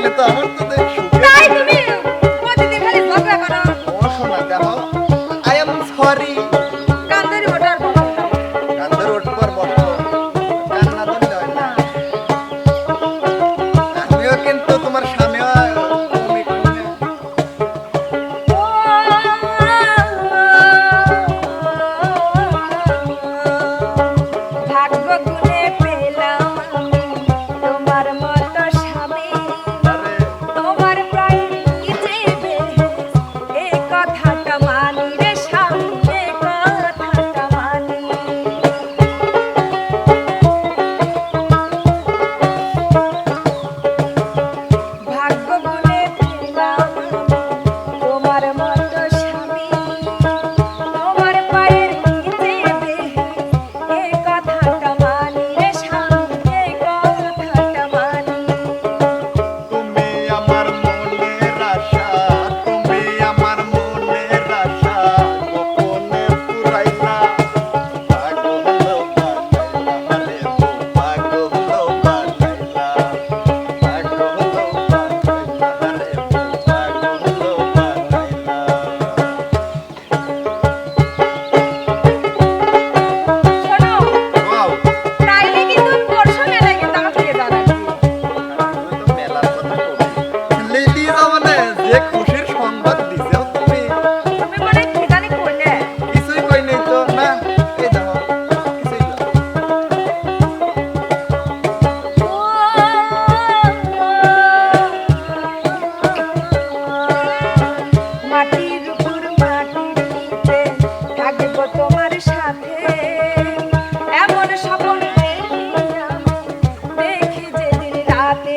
থাকলে তো আমার তো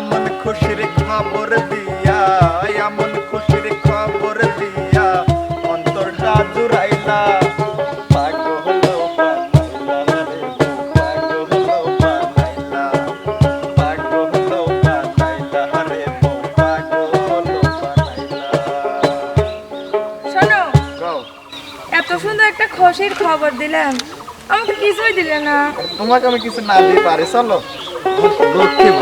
এমন খুশির খবর দিয়া এমন খুশির খবর দিয়া অন্তরটা জুড়াইলা। এত সুন্দর একটা খুশির খবর দিলাম। আমাকে কিছুই দিলে না। তোমাকে আমি কিছু না দিতে পারি চলো। দুঃখিত